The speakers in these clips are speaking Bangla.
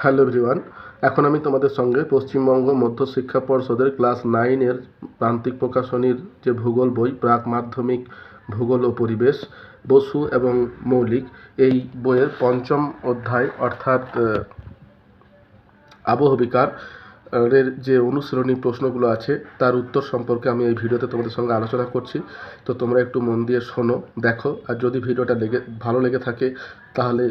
হ্যালো এভরিওয়ান, এখন আমি তোমাদের সঙ্গে পশ্চিমবঙ্গ মধ্য শিক্ষা পর্ষদের ক্লাস নাইনের প্রান্তিক প্রকাশনীর যে ভূগোল বই, প্রাক মাধ্যমিক ভূগোল ও পরিবেশ, বসু এবং মৌলিক, এই বইয়ের পঞ্চম অধ্যায় অর্থাৎ আবহবিকার এর যে অনুশীলনী প্রশ্নগুলো আছে, তার উত্তর সম্পর্কে আমি এই ভিডিওতে তোমাদের সঙ্গে আলোচনা করছি। তো তোমরা একটু মন দিয়ে শোনো, দেখো, আর যদি ভিডিওটা লেগে, ভালো লেগে থাকে, তাহলে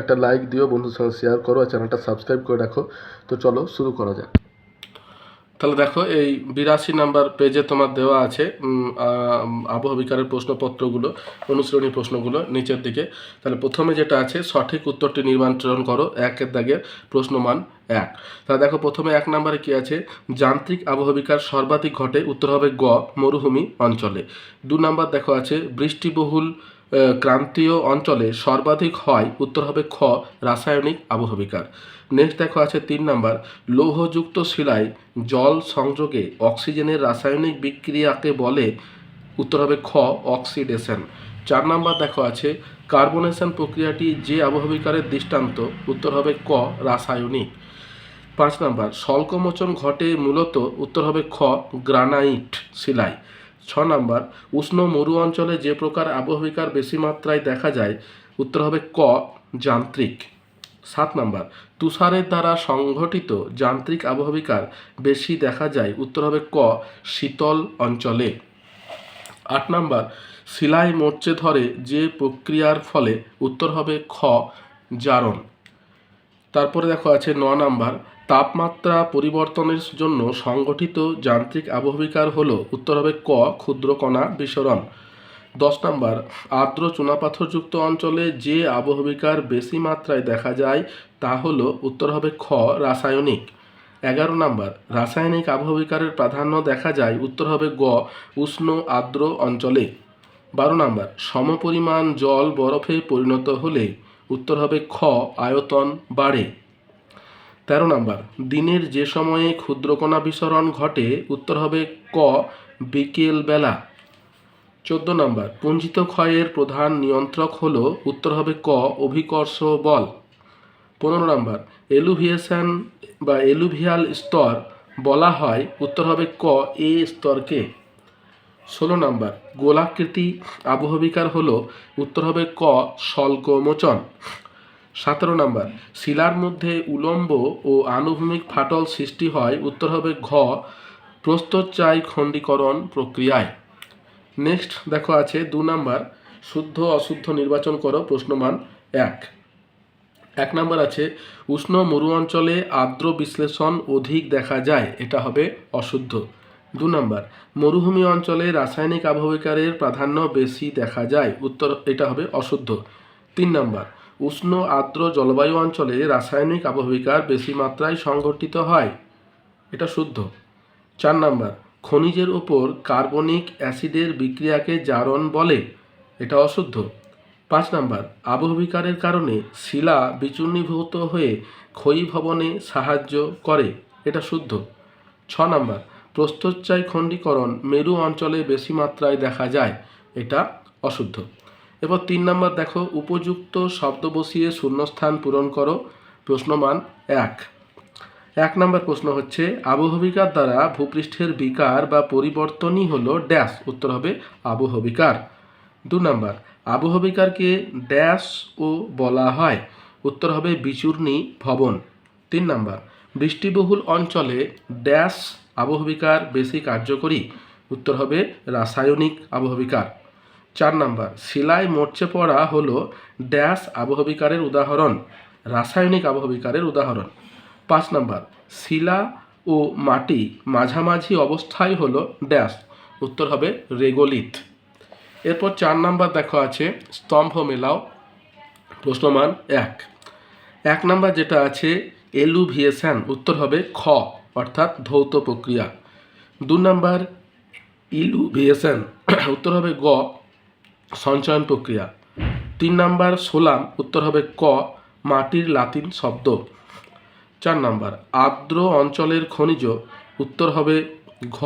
একটা লাইক দিও বন্ধুর সঙ্গে শেয়ার করো আর চ্যানেলটা সাবস্ক্রাইব করে রাখো। তো চলো শুরু করা যাক। তাহলে দেখো, এই বিরাশি নাম্বার পেজে তোমার দেওয়া আছে আবহবিকারের প্রশ্নপত্রগুলো, অনুশীলনী প্রশ্নগুলো নিচের দিকে। তাহলে প্রথমে যেটা আছে, সঠিক উত্তরটি নির্বাচন করো, একের দাগে প্রশ্নমান এক। তাহলে দেখো, প্রথমে এক নম্বরে কি আছে? যান্ত্রিক আবহবিকার সর্বাধিক ঘটে উত্তর হবে গ, মরুভূমি অঞ্চলে। দু নম্বর দেখো আছে, বৃষ্টিবহুল ক্রান্তীয় অঞ্চলে সর্বাধিক হয়, উত্তর হবে খ, রাসায়নিক আবহবিকার। নেক্সট দেখো আছে তিন নাম্বার। লৌহযুক্ত শিলায় জল সংযোগে অক্সিজেনের রাসায়নিক বিক্রিয়াকে বলে, উত্তর হবে খ, অক্সিডেশন। চার নাম্বার দেখো আছে, কার্বনেশন প্রক্রিয়াটি যে আবহবিকারের দৃষ্টান্ত, উত্তর হবে ক, রাসায়নিক। পাঁচ নাম্বার, স্বল্পমোচন ঘটে মূলত, উত্তর হবে খ, গ্রানাইট শিলায়। ছ নাম্বার, উষ্ণ মরু অঞ্চলে যে প্রকার আবহবিকার বেশি মাত্রায় দেখা যায়, উত্তর হবে ক, যান্ত্রিক। সাত নাম্বার, তুষারের দ্বারা সংঘটিত যান্ত্রিক আবহবিকার বেশি দেখা যায়, উত্তর হবে ক, শীতল অঞ্চলে। আট নাম্বার শিলায় মরচে ধরে যে প্রক্রিয়ার ফলে, উত্তর হবে খ, জারণ। তারপরে দেখো আছে ন নাম্বার তাপমাত্রা পরিবর্তনের জন্য সংগঠিত যান্ত্রিক আবহবিকার হলো উত্তর হবে ক, ক্ষুদ্র কণা, বিসরণ। দশ নম্বর, আর্দ্র চুনাপাথরযুক্ত অঞ্চলে যে আবহবিকার বেশি মাত্রায় দেখা যায় তা হলো উত্তর হবে খ, রাসায়নিক। এগারো নম্বর, রাসায়নিক আবহবিকারের প্রাধান্য দেখা যায় উত্তর হবে গ, উষ্ণ আর্দ্র অঞ্চলে। বারো নম্বর, সমপরিমাণ জল বরফে পরিণত হলে উত্তর হবে খ, আয়তন বাড়ে। তেরো নাম্বার, দিনের যে সময়ে ক্ষুদ্রকণা বিসরণ ঘটে, উত্তর হবে ক, বিকেল বেলা। চোদ্দ নাম্বার, পুঞ্জিত ক্ষয়ের প্রধান নিয়ন্ত্রক হল, উত্তর হবে ক, অভিকর্ষ বল। পনেরো নাম্বার, এলুভিয়েশন বা এলুভিয়াল স্তর বলা হয়, উত্তর হবে ক, এ স্তরকে। ষোলো নাম্বার, গোলাকৃতি আবহবিকার হল, উত্তর হবে ক স্বল্পমোচন সতেরো নাম্বার, শিলার মধ্যে উলম্ব ও আনুভূমিক ফাটল সৃষ্টি হয়, উত্তর হবে ঘ প্রস্তরচাই খণ্ডীকরণ প্রক্রিয়ায়। নেক্সট দেখো আছে দু নাম্বার, শুদ্ধ অশুদ্ধ নির্বাচন করো, প্রশ্নমান এক। এক নাম্বার আছে, উষ্ণ মরু অঞ্চলে আর্দ্র বিশ্লেষণ অধিক দেখা যায়, এটা হবে অশুদ্ধ। দু নম্বর, মরুভূমি অঞ্চলে রাসায়নিক আবহবিকারের প্রাধান্য বেশি দেখা যায়, উত্তর, এটা হবে অশুদ্ধ। তিন নাম্বার উষ্ণ আর্দ্র জলবায়ু অঞ্চলে রাসায়নিক আবহবিকার বেশি মাত্রায় সংঘটিত হয়। এটা শুদ্ধ। চার নাম্বার, খনিজের ওপর কার্বনিক অ্যাসিডের বিক্রিয়াকে জারণ বলে। এটা অশুদ্ধ। পাঁচ নাম্বার আবহবিকারের কারণে শিলা বিচূর্ণীভূত হয়ে ক্ষয়ীভবনে সাহায্য করে। এটা শুদ্ধ। ছ নাম্বার প্রস্তরচাই খণ্ডীকরণ মেরু অঞ্চলে বেশি মাত্রায় দেখা যায়। এটা অশুদ্ধ। এবার তিন নাম্বার দেখো, উপযুক্ত শব্দ বসিয়ে শূন্যস্থান পূরণ করো, প্রশ্নমান এক। এক নম্বর প্রশ্ন হচ্ছে, আবহবিকার দ্বারা ভূপৃষ্ঠের বিকার বা পরিবর্তনই হলো ড্যাশ, উত্তর হবে আবহবিকার। দু নম্বর, আবহবিকারকে ড্যাশ ও বলা হয়, উত্তর হবে বিচূর্ণী ভবন। তিন নম্বর, বৃষ্টিবহুল অঞ্চলে ড্যাশ আবহবিকার বেশি কার্যকরী, উত্তর হবে রাসায়নিক আবহবিকার। চার নাম্বার শিলায় মরচে পড়া হলো ড্যাশ আবহবিকারের উদাহরণ, রাসায়নিক আবহবিকারের উদাহরণ। পাঁচ নাম্বার, শিলা ও মাটি মাঝামাঝি অবস্থায় হলো ড্যাশ, উত্তর হবে রেগোলিথ। এরপর চার নাম্বার দেখো আছে, স্তম্ভ মেলাও, প্রশ্নমান এক। এক নাম্বার যেটা আছে, এলুভিয়েশন, উত্তর হবে খ, অর্থাৎ ধৌত প্রক্রিয়া। দু নাম্বার, ইলুভিয়েশন, উত্তর হবে গ সঞ্চয়ন প্রক্রিয়া। তিন নাম্বার সোলাম, উত্তর হবে ক, মাটির লাতিন শব্দ। চার নাম্বার, আর্দ্র অঞ্চলের খনিজ, উত্তর হবে ঘ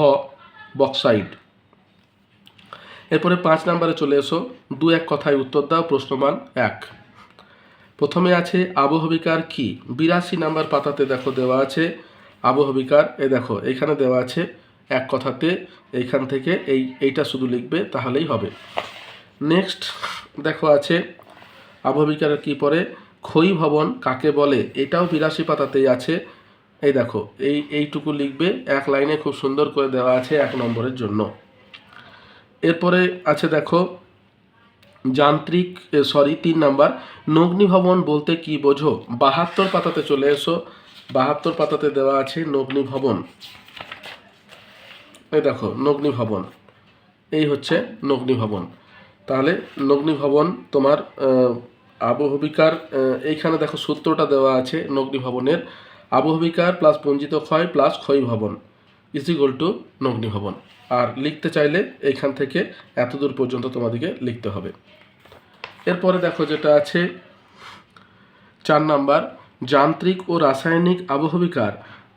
বক্সাইড এরপরে পাঁচ নাম্বারে চলে এসো। দু এক কথায় উত্তর দাও, প্রশ্নমান এক। প্রথমে আছে, আবহবিকার কি? বিরাশি নাম্বার পাতাতে দেখো দেওয়া আছে, আবহবিকার, এ দেখো, এখানে দেওয়া আছে এক কথাতে এইখান থেকে এই, এইটা শুধু লিখবে, তাহলেই হবে। নেক্সট দেখো আছে আবহবিকারের কি পরে খই ভবন কাকে বলে? এটাও বিরাশি পাতাতেই আছে। এই দেখো, এই, এইটুকু লিখবে, এক লাইনে খুব সুন্দর করে দেওয়া আছে এক নম্বরের জন্য। এরপরে আছে দেখো, যান্ত্রিক সরি তিন নাম্বার। নগ্নি ভবন বলতে কি বোঝো? বাহাত্তর পাতাতে চলে এসো। বাহাত্তর পাতাতে দেওয়া আছে নগ্নি ভবন। এই দেখো, নগ্নি ভবন। এই হচ্ছে নগ্নি ভবন। তাহলে নগ্নি ভবন তোমার আবহবিকার এইখানে দেখো সূত্রটা দেওয়া আছে নগ্নি ভবনের। আবহবিকার প্লাস পঞ্জিত ক্ষয় প্লাস ক্ষয় ভবন ইজ ইকুয়াল টু নগ্নি ভবন। আর লিখতে চাইলে এইখান থেকে এতদূর পর্যন্ত তোমাদেরকে লিখতে হবে। এরপরে দেখো যেটা আছে, চার নাম্বার, যান্ত্রিক ও রাসায়নিক আবহবিকার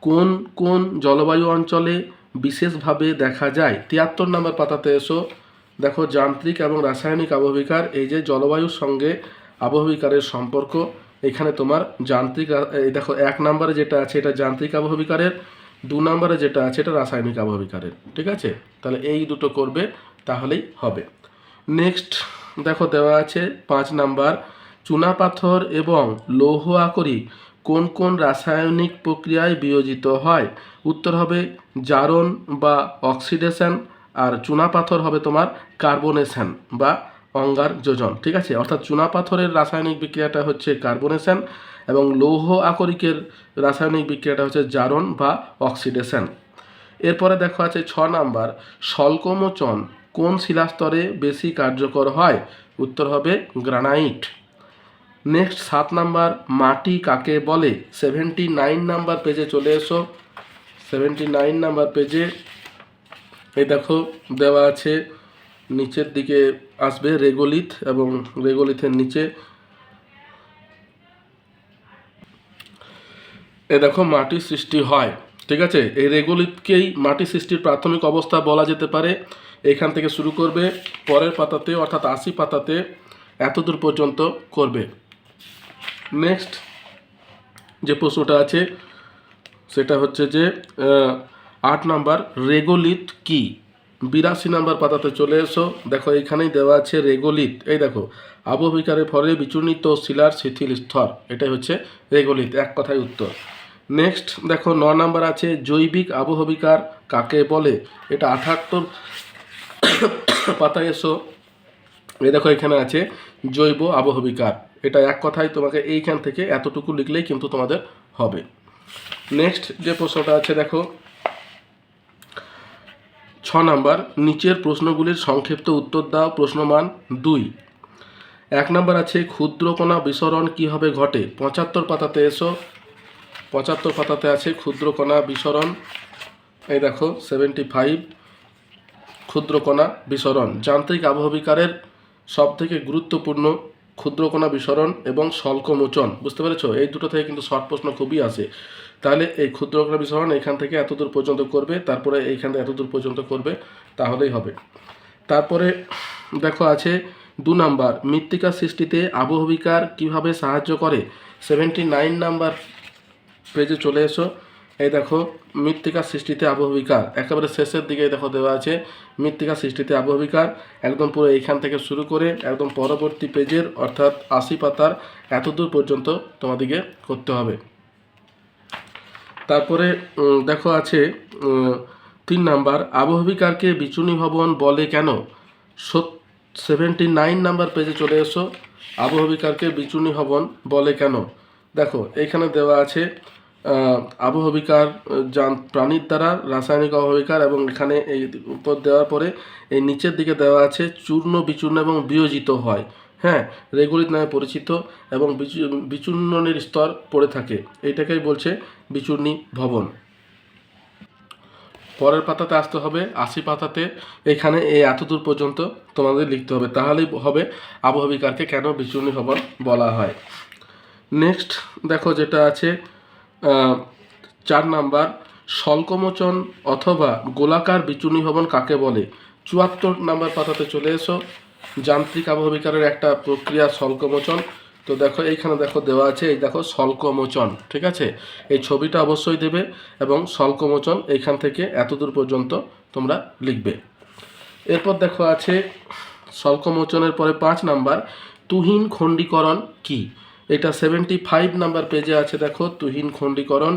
কোন কোন জলবায়ু অঞ্চলে বিশেষভাবে দেখা যায়? তিয়াত্তর নাম্বার পাতাতে এসো। দেখো, যান্ত্রিক এবং রাসায়নিক আবহবিকার এই যে জলবায়ুর সঙ্গে আবহবিকারের সম্পর্ক, এখানে তোমার যান্ত্রিক দেখো, এক নম্বরে যেটা আছে এটা যান্ত্রিক আবহবিকারের দু নম্বরে যেটা আছে এটা রাসায়নিক আবহবিকারের ঠিক আছে? তাহলে এই দুটো করবে, তাহলেই হবে। নেক্সট দেখো, দেওয়া আছে পাঁচ নাম্বার চুনাপাথর এবং লৌহ আকরি কোন কোন রাসায়নিক প্রক্রিয়ায় বিয়োজিত হয়? উত্তর হবে জারণ বা অক্সিডেশন আর চুনাপাথর হবে তোমার কার্বনেশন বা অঙ্গার যোজন, ঠিক আছে? অর্থাৎ চুনাপাথরের রাসায়নিক বিক্রিয়াটা হচ্ছে কার্বনেশন এবং লৌহ আকরিকের রাসায়নিক বিক্রিয়াটা হচ্ছে জারণ বা অক্সিডেশন এরপরে দেখো আছে ছ নাম্বার স্বল্পমোচন কোন শিলাস্তরে বেশি কার্যকর হয়? উত্তর হবে গ্রানাইট। নেক্সট সাত নাম্বার, মাটি কাকে বলে? সেভেন্টি নাইন নাম্বার পেজে চলে এসো। সেভেন্টি নাইন নাম্বার পেজে এই দেখো, দেওয়া আছে, নিচের দিকে আসবে রেগোলিথ এবং রেগোলিথের নিচে এ দেখো, মাটি সৃষ্টি হয়, ঠিক আছে? এই রেগোলিথকেই মাটি সৃষ্টির প্রাথমিক অবস্থা বলা যেতে পারে। এখান থেকে শুরু করবে, পরের পাতাতে, অর্থাৎ আশি পাতাতে এতদূর পর্যন্ত করবে। নেক্সট যে প্রশ্নটা আছে, সেটা হচ্ছে যে আট নাম্বার রেগোলিথ কি? বিরাশি নাম্বার পাতাতে চলে এসো। দেখো, এইখানেই দেওয়া আছে রেগোলিথ এই দেখো আবহবিকারের ফলে বিচূর্ণিত শিলার শিথিল স্তর। এটাই হচ্ছে রেগোলিথ এক কথায় উত্তর। নেক্সট, দেখো, ন নাম্বার আছে, জৈবিক আবহবিকার কাকে বলে? এটা আঠাত্তর পাতায় এসো। এই দেখো, এখানে আছে, জৈব আবহবিকার এটা এক কথায় তোমাকে এইখান থেকে এতটুকু লিখলেই কিন্তু তোমাদের হবে। নেক্সট যে প্রশ্নটা আছে, দেখো ছ নাম্বার, নিচের প্রশ্নগুলির সংক্ষিপ্ত উত্তর দাও, প্রশ্নমান দুই। এক নাম্বার আছে, ক্ষুদ্রকণা বিসরণ কীভাবে ঘটে? পঁচাত্তর পাতাতে এসো। পঁচাত্তর পাতাতে আছে, ক্ষুদ্রকণা বিসরণ। এই দেখো সেভেন্টি ফাইভ ক্ষুদ্রকণা বিসরণ। যান্ত্রিক আবহবিকারের সবথেকে গুরুত্বপূর্ণ ক্ষুদ্রকণা বিসরণ এবং স্বল্পমোচন বুঝতে পেরেছ? এই দুটো থেকে কিন্তু শর্ট প্রশ্ন খুবই আসে। তাহলে এই ক্ষুদ্রকণা বিসরণ এখান থেকে এতদূর পর্যন্ত করবে, তারপরে এইখান থেকে এতদূর পর্যন্ত করবে, তাহলেই হবে। তারপরে দেখো আছে দু নাম্বার, মৃত্তিকা সৃষ্টিতে আবহবিকার কীভাবে সাহায্য করে? সেভেন্টি নাইন নাম্বার পেজে চলে এসো। এই দেখো, মৃত্তিকা সৃষ্টিতে আবহবিকার। একেবারে শেষের দিকে দেখো দেওয়া আছে, মৃত্তিকা সৃষ্টিতে আবহবিকার। একদম পুরো এইখান থেকে শুরু করে একদম পরবর্তী পেজের অর্থাৎ আশি পাতার এতদূর পর্যন্ত তোমাদেরকে করতে হবে। তারপরে দেখো আছে তিন নাম্বার আবহবিকারকে বিচুনি ভবন বলে কেন? সেভেন্টি নাইন নাম্বার পেজে চলে এসো। আবহবিকারকে বিচুনি ভবন বলে কেন? দেখো, এখানে দেওয়া আছে আবহবিকার যান প্রাণীর দ্বারা, রাসায়নিক আবহবিকার এবং এখানে এই উপর দেওয়ার পরে, এই নিচের দিকে দেওয়া আছে, চূর্ণ বিচূর্ণ এবং বিয়োজিত হয়। হ্যাঁ রেগুলিত নামে পরিচিত এবং বিচু- বিচূর্ণনের স্তর পড়ে থাকে। এইটাকেই বলছে বিচূর্ণী ভবন। পরের পাতাতে আসতে হবে, আশি পাতাতে। এখানে এই এতদূর পর্যন্ত তোমাদের লিখতে হবে। তাহলেই হবে আবহবিকারকে কেন বিচূর্ণী ভবন বলা হয়। নেক্সট দেখো যেটা আছে চার নাম্বার স্বল্পমোচন অথবা গোলাকার বিচূর্ণী ভবন কাকে বলে? চুয়াত্তর নাম্বার পাতাতে চলে এসো। যান্ত্রিক আবহবিকারের একটা প্রক্রিয়া স্বল্পমোচন তো দেখো, এইখানে দেখো দেওয়া আছে, এই দেখো স্বল্পমোচন ঠিক আছে? এই ছবিটা অবশ্যই দেবে এবং স্বল্পমোচন এইখান থেকে এতদূর পর্যন্ত তোমরা লিখবে। এরপর দেখো আছে স্বল্পমোচনের পরে পাঁচ নাম্বার, তুহিন খণ্ডীকরণ কি? এটা সেভেন্টি ফাইভ নাম্বার পেজে আছে, দেখো, তুহিন খণ্ডীকরণ।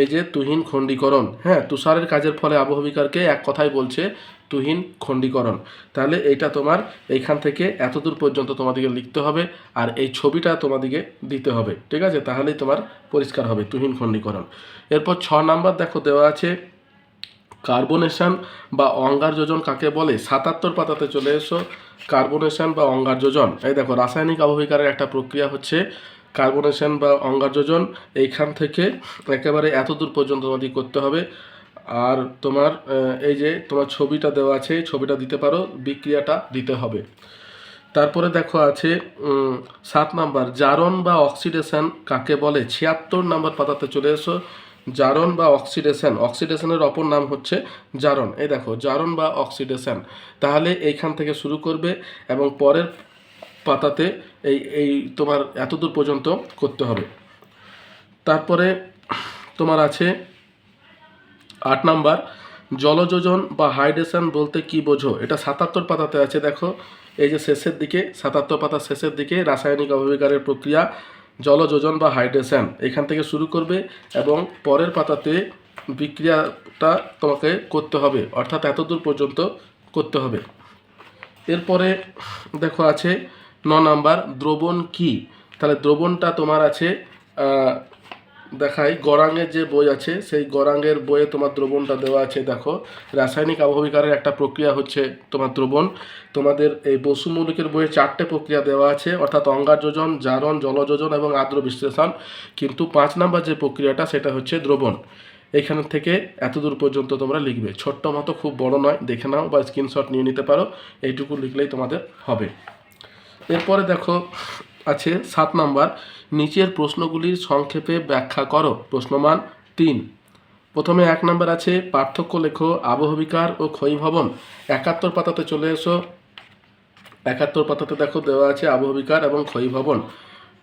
এই যে তুহিন খণ্ডীকরণ হ্যাঁ তুষারের কাজের ফলে আবহবিকারকে এক কথাই বলছে তুহিন খণ্ডীকরণ। তাহলে এইটা তোমার এইখান থেকে এতদূর পর্যন্ত তোমাদেরকে লিখতে হবে আর এই ছবিটা তোমাদেরকে দিতে হবে, ঠিক আছে? তাহলেই তোমার পরিষ্কার হবে তুহিন খণ্ডীকরণ। এরপর ছ নাম্বার দেখো, দেওয়া আছে কার্বনেশন বা অঙ্গার যোজন কাকে বলে? সাতাত্তর পাতাতে চলে এসো। কার্বনেশন বা অঙ্গার যোজন। এই দেখো, রাসায়নিক আবহবিকারের একটা প্রক্রিয়া হচ্ছে কার্বনেশন বা অঙ্গার যোজন। এইখান থেকে একেবারে এত দূর পর্যন্ত তোমাদের করতে হবে। আর তোমার এই যে তোমার ছবিটা দেওয়া আছে ছবিটা দিতে পারো, বিক্রিয়াটা দিতে হবে। তারপরে দেখো আছে সাত নাম্বার, জারণ বা অক্সিডেশন কাকে বলে? ছিয়াত্তর নাম্বার পাতাতে চলে এসো, জারণ বা অক্সিডেশন। অক্সিডেশনের অপর নাম হচ্ছে জারণ। এই দেখো, জারণ বা অক্সিডেশন। তাহলে এইখান থেকে শুরু করবে এবং পরের পাতাতে এই এই তোমার এতদূর পর্যন্ত করতে হবে। তারপরে তোমার আছে আট নাম্বার, জলযোজন বা হাইড্রেশন বলতে কি বোঝো? এটা সাতাত্তর পাতাতে আছে, দেখো। এই যে শেষের দিকে, সাতাত্তর পাতার শেষের দিকে রাসায়নিক অবহিকারের প্রক্রিয়া, জলযোজন বা হাইড্রেশন। এখান থেকে শুরু করবে এবং পরের পাতাতে বিক্রিয়াটা তোমাকে করতে হবে। অর্থাৎ এতদূর পর্যন্ত করতে হবে। এরপরে দেখো আছে ন নাম্বার, দ্রবণ কি? তাহলে দ্রবণটা তোমার আছে দেখাই। গরাঙ্গের যে বই আছে, সেই গরাঙ্গের বইয়ে তোমার দ্রবণটা দেওয়া আছে, দেখো। রাসায়নিক আবহবিকারের একটা প্রক্রিয়া হচ্ছে তোমার দ্রবণ। তোমাদের এই বসুমৌলিকের বইয়ে চারটে প্রক্রিয়া দেওয়া আছে, অর্থাৎ অঙ্গার যোজন জারণ, জলযোজন এবং আর্দ্র বিশ্লেষণ কিন্তু পাঁচ নাম্বার যে প্রক্রিয়াটা, সেটা হচ্ছে দ্রবণ। এখান থেকে এত দূর পর্যন্ত তোমরা লিখবে। ছোট্ট মতো, খুব বড় নয়, দেখে নাও বা স্ক্রিনশট নিয়ে নিতে পারো। এইটুকু লিখলেই তোমাদের হবে। এরপরে দেখো আছে সাত নাম্বার। নিচের প্রশ্নগুলির সংক্ষেপে ব্যাখ্যা করো। প্রশ্নমান তিন। প্রথমে এক নাম্বার আছে, পার্থক্য লেখো, আবহবিকার ও ক্ষয়ীভবন। একাত্তর পাতাতে চলে এসো। একাত্তর পাতাতে দেখো, দেওয়া আছে আবহবিকার এবং ক্ষয়ীভবন।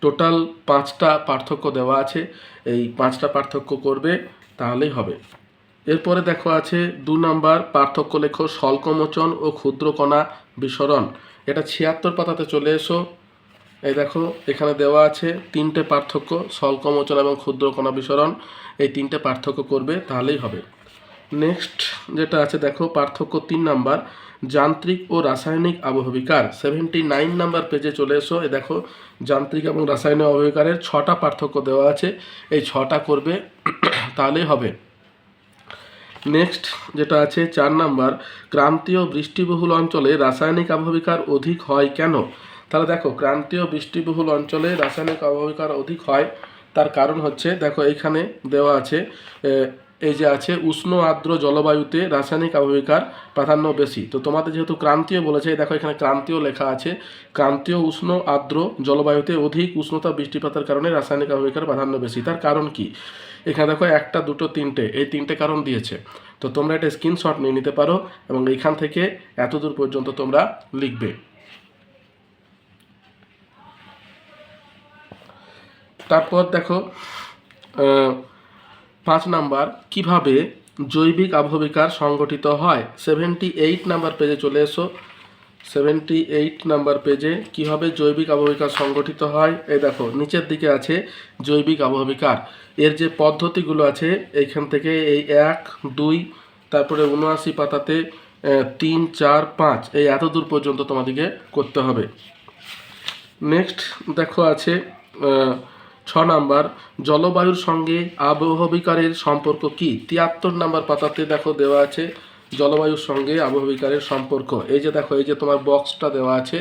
টোটাল পাঁচটা পার্থক্য দেওয়া আছে। এই পাঁচটা পার্থক্য করবে, তাহলেই হবে। এরপরে দেখো আছে, দু নাম্বার, পার্থক্য লেখো স্বল্পমোচন ও ক্ষুদ্রকণা বিসরণ। এটা ছিয়াত্তর পাতাতে চলে এসো। এই দেখো, এখানে দেওয়া আছে তিনটে পার্থক্য স্বল্পমোচন এবং ক্ষুদ্রকণা বিসরণ। এই তিনটে পার্থক্য করবে, তাহলেই হবে। নেক্সট যেটা আছে, দেখো, পার্থক্য তিন নাম্বার, যান্ত্রিক ও রাসায়নিক আবহবিকার। সেভেন্টি নাইন নাম্বার পেজে চলে এসো। এ দেখো, যান্ত্রিক এবং রাসায়নিক আবহবিকারের ছটা পার্থক্য দেওয়া আছে। এই ছটা করবে, তাহলেই হবে। নেক্সট যেটা আছে, চার নাম্বার, ক্রান্তীয় বৃষ্টিবহুল অঞ্চলে রাসায়নিক আবহবিকার অধিক হয় কেন? তাহলে দেখো, ক্রান্তীয় বৃষ্টিবহুল অঞ্চলে রাসায়নিক আবহবিকার অধিক হয়। তার কারণ হচ্ছে, দেখো এইখানে দেওয়া আছে এই যে আছে, উষ্ণ আর্দ্র জলবায়ুতে রাসায়নিক আবহবিকার প্রাধান্য বেশি। তো তোমাদের যেহেতু ক্রান্তীয় বলেছে দেখো এখানে ক্রান্তীয় লেখা আছে, ক্রান্তীয় উষ্ণ আর্দ্র জলবায়ুতে অধিক উষ্ণতা বৃষ্টিপাতের কারণে রাসায়নিক আবহবিকার প্রাধান্য বেশি। তার কারণ কি? এখানে দেখো একটা, দুটো, তিনটে, এই তিনটে কারণ দিয়েছে। তো তোমরা এটা স্ক্রিনশট নিয়ে নিতে পারো এবং এইখান থেকে এত দূর পর্যন্ত তোমরা লিখবে। তারপর দেখো পাঁচ নাম্বার, কীভাবে জৈবিক আবহবিকার সংগঠিত হয়? সেভেন্টি এইট নাম্বার পেজে চলে এসো। সেভেন্টি এইট নাম্বার পেজে কীভাবে জৈবিক আবহবিকার সংগঠিত হয়? এই দেখো, নিচের দিকে আছে জৈবিক আবহবিকার এর যে পদ্ধতিগুলো আছে, এইখান থেকে এই এক, দুই, তারপরে উনআশি পাতাতে তিন, চার, পাঁচ, এই এত দূর পর্যন্ত তোমাদেরকে করতে হবে। নেক্সট দেখো আছে ছ নাম্বার, জলবায়ুর সঙ্গে আবহবিকারের সম্পর্ক কি? তিয়াত্তর নাম্বার পাতাতে দেখো দেওয়া আছে, জলবায়ুর সঙ্গে আবহবিকারের সম্পর্ক। এই যে দেখো, এই যে তোমার বক্সটা দেওয়া আছে,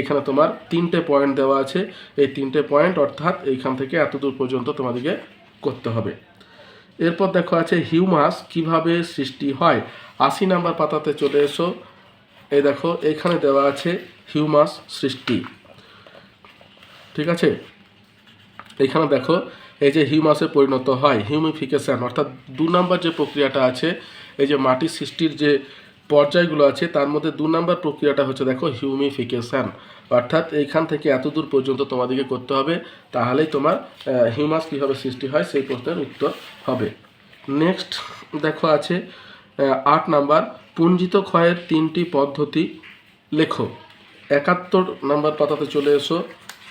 এখানে তোমার তিনটে পয়েন্ট দেওয়া আছে। এই তিনটে পয়েন্ট অর্থাৎ এইখান থেকে এত দূর পর্যন্ত তোমাদেরকে করতে হবে। এরপর দেখো আছে হিউমাস কীভাবে সৃষ্টি হয়? আশি নাম্বার পাতাতে চলে এসো। এই দেখো, এখানে দেওয়া আছে হিউমাস সৃষ্টি। ঠিক আছে? এখানে দেখো, এই যে হিউমাসে পরিণত হয়, হিউমিফিকেশান, অর্থাৎ দু নম্বর যে প্রক্রিয়াটা আছে, এই যে মাটি সৃষ্টির যে পর্যায়গুলো আছে, তার মধ্যে দু নম্বর প্রক্রিয়াটা হচ্ছে দেখো হিউমিফিকেশান। অর্থাৎ এইখান থেকে এত দূর পর্যন্ত তোমাদেরকে করতে হবে, তাহলেই তোমার হিউমাস কীভাবে সৃষ্টি হয়, সেই প্রশ্নের উত্তর হবে। নেক্সট দেখো আছে আট নাম্বার, পুঞ্জিত ক্ষয়ের তিনটি পদ্ধতি লেখো। একাত্তর নাম্বার পাতাতে চলে এসো।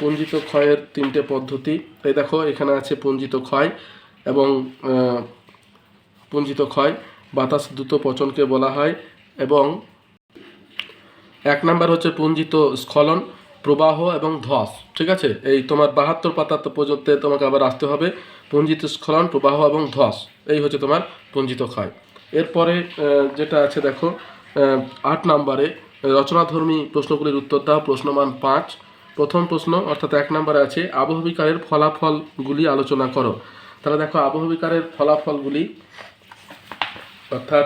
পুঞ্জিত ক্ষয়ের তিনটে পদ্ধতি। এই দেখো, এখানে আছে পুঞ্জিত ক্ষয় এবং পুঞ্জিত ক্ষয়। বাতাস দ্রুত পচনকে বলা হয় এবং এক নাম্বার হচ্ছে পুঞ্জিত স্খলন, প্রবাহ এবং ধস, ঠিক আছে? এই তোমার বাহাত্তর পাতা পর্যন্ত তোমাকে আবার আসতে হবে। পুঞ্জিত স্খলন, প্রবাহ এবং ধস, এই হচ্ছে তোমার পুঞ্জিত ক্ষয়। এরপরে যেটা আছে দেখো আট নাম্বারে, রচনাধর্মী প্রশ্নগুলির উত্তর দাও, প্রশ্নমান পাঁচ। প্রথম প্রশ্ন, অর্থাৎ এক নম্বরে আছে, আবহবিকারের ফলাফলগুলি আলোচনা করো। তাহলে দেখো, আবহবিকারের ফলাফলগুলি, অর্থাৎ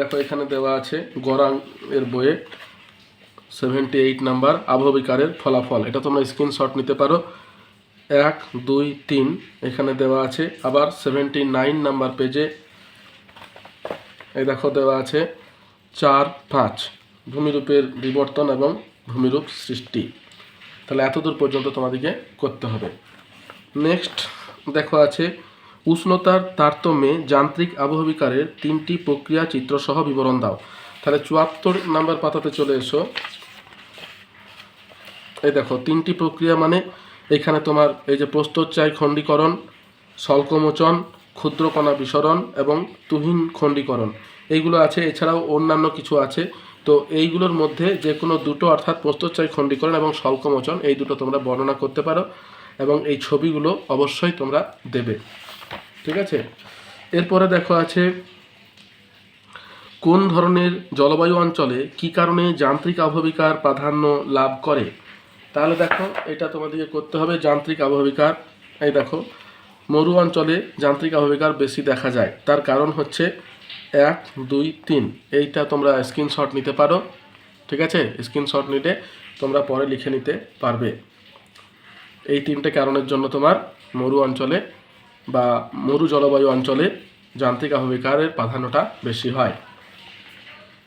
দেখো, এখানে দেওয়া আছে, গরাং এর বইয়ে সেভেন্টি এইট নাম্বার, আবহবিকারের ফলাফল। এটা তোমরা স্ক্রিনশট নিতে পারো। এক, দুই, তিন, এখানে দেওয়া আছে। আবার সেভেন্টি নাইন নাম্বার পেজে এই দেখো, দেওয়া আছে, চার, পাঁচ, ভূমিরূপের বিবর্তন এবং ভূমিরূপ সৃষ্টি। তাহলে এতদূর পর্যন্ত তোমাদেরকে করতে হবে। নেক্সট দেখো আছে, উষ্ণতার তারতম্যে যান্ত্রিক আবহবিকারের তিনটি প্রক্রিয়া চিত্রসহ বিবরণ দাও। তাহলে চুয়াত্তর নাম্বার পাতাতে চলে এসো। এই দেখো, তিনটি প্রক্রিয়া মানে এখানে তোমার এই যে প্রস্তোচ্চায় খণ্ডীকরণ স্বল্পমোচন ক্ষুদ্রকণা বিসরণ এবং তুহিন খণ্ডীকরণ। এইগুলো আছে, এছাড়াও অন্যান্য কিছু আছে। তো এইগুলোর মধ্যে যে কোনো দুটো অর্থাৎ প্রস্তোচ্চায় খণ্ডীকরণ এবং স্বল্পমোচন, এই দুটো তোমরা বর্ণনা করতে পারো এবং এই ছবিগুলো অবশ্যই তোমরা দেবে। ঠিক আছে? এরপরে দেখো আছে, কোন ধরনের জলবায়ু অঞ্চলে কী কারণে যান্ত্রিক আবহবিকার প্রাধান্য লাভ করে? তাহলে দেখো, এটা তোমাদেরকে করতে হবে যান্ত্রিক আবহবিকার। এই দেখো, মরু অঞ্চলে যান্ত্রিক আবহবিকার বেশি দেখা যায়। তার কারণ হচ্ছে এক, দুই, তিন। এইটা তোমরা স্ক্রিনশট নিতে পারো, ঠিক আছে? স্ক্রিনশট নিলে তোমরা পরে লিখে নিতে পারবে। এই তিনটে কারণের জন্য তোমার মরু অঞ্চলে বা মরু জলবায়ু অঞ্চলে যান্ত্রিক আবহবিকারের প্রাধান্যটা বেশি হয়।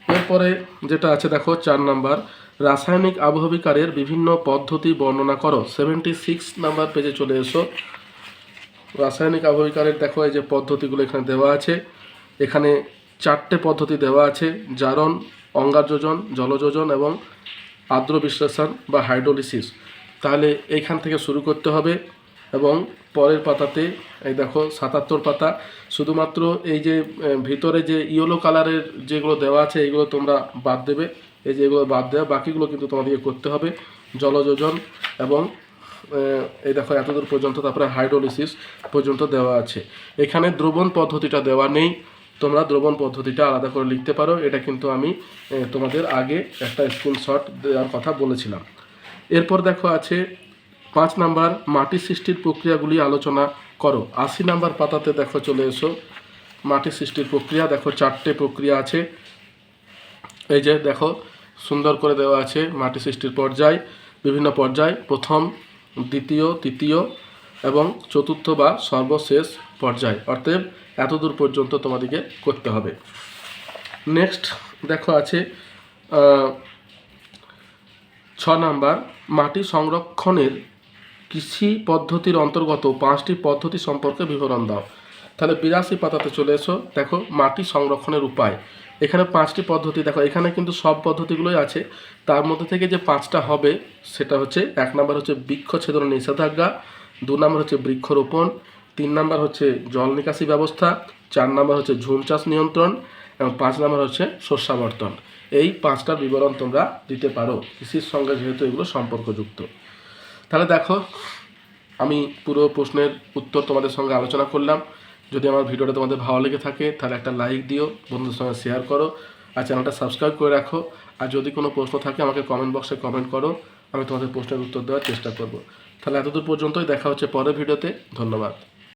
এরপরে যেটা আছে, দেখো, চার নাম্বার। রাসায়নিক আবহবিকারের বিভিন্ন পদ্ধতি বর্ণনা করো। সেভেন্টি সিক্স নাম্বার পেজে চলে এসো। রাসায়নিক আবহবিকারের দেখো, এই যে পদ্ধতিগুলো এখানে দেওয়া আছে। এখানে চারটে পদ্ধতি দেওয়া আছে, জারণ, অঙ্গারযোজন, জলযোজন এবং আর্দ্র বিশ্লেষণ বা হাইড্রোলিসিস। তাহলে এইখান থেকে শুরু করতে হবে এবং পরের পাতাতে, এই দেখো, সাতাত্তর পাতা। শুধুমাত্র এই যে ভিতরে যে ইয়েলো কালারের যেগুলো দেওয়া আছে এইগুলো তোমরা বাদ দেবে। এই যে এগুলো বাদ দেওয়া, বাকিগুলো কিন্তু তোমাদেরকে করতে হবে। জলযোজন এবং এই দেখো, এতদূর পর্যন্ত তারপরে হাইড্রোলিসিস পর্যন্ত দেওয়া আছে। এখানে দ্রবণ পদ্ধতিটা দেওয়া নেই। তোমরা দ্রবণ পদ্ধতিটা আলাদা করে লিখতে পারো। এটা কিন্তু আমি তোমাদের আগে একটা স্ক্রিনশট দেওয়ার কথা বলেছিলাম। এরপর দেখো আছে, পাঁচ নাম্বার, মাটি সৃষ্টির প্রক্রিয়াগুলি আলোচনা করো। আশি নাম্বার পাতাতে দেখো চলে এসো। মাটি সৃষ্টির প্রক্রিয়া, দেখো চারটে প্রক্রিয়া আছে। এই যে দেখো, সুন্দর করে দেওয়া আছে মাটি সৃষ্টির পর্যায়, বিভিন্ন পর্যায়। প্রথম, দ্বিতীয়, তৃতীয় এবং চতুর্থ বা সর্বশেষ পর্যায়। অর্থাৎ এতদূর পর্যন্ত তোমাদেরকে করতে হবে। নেক্সট দেখো আছে ছ নাম্বার, মাটি সংরক্ষণের কৃষি পদ্ধতির অন্তর্গত পাঁচটি পদ্ধতি সম্পর্কে বিবরণ দাও। তাহলে বিরাশি পাতাতে চলে এসো। দেখো, মাটি সংরক্ষণের উপায়। এখানে পাঁচটি পদ্ধতি, দেখো, এখানে কিন্তু সব পদ্ধতিগুলোই আছে। তার মধ্যে থেকে যে পাঁচটা হবে, সেটা হচ্ছে, এক নম্বর হচ্ছে বৃক্ষ ছেদন নিষেধাজ্ঞা দু নম্বর হচ্ছে বৃক্ষরোপণ, তিন নম্বর হচ্ছে জল নিকাশি ব্যবস্থা, চার নম্বর হচ্ছে ঝুম চাষ নিয়ন্ত্রণ এবং পাঁচ নম্বর হচ্ছে শস্যাবর্তন। এই পাঁচটার বিবরণ তোমরা দিতে পারো। কৃষির সঙ্গে যেহেতু এগুলো সম্পর্কযুক্ত। তাহলে দেখো, আমি পুরো প্রশ্নের উত্তর তোমাদের সঙ্গে আলোচনা করলাম। যদি আমার ভিডিওটা তোমাদের ভালো লেগে থাকে, তাহলে একটা লাইক দিও, বন্ধুদের সঙ্গে শেয়ার করো, আর চ্যানেলটা সাবস্ক্রাইব করে রাখো। আর যদি কোনো প্রশ্ন থাকে, আমাকে কমেন্ট বক্সে কমেন্ট করো। আমি তোমাদের প্রশ্নের উত্তর দেওয়ার চেষ্টা করব। তাহলে এতদূর পর্যন্তই দেখা হচ্ছে পরের ভিডিওতে। ধন্যবাদ।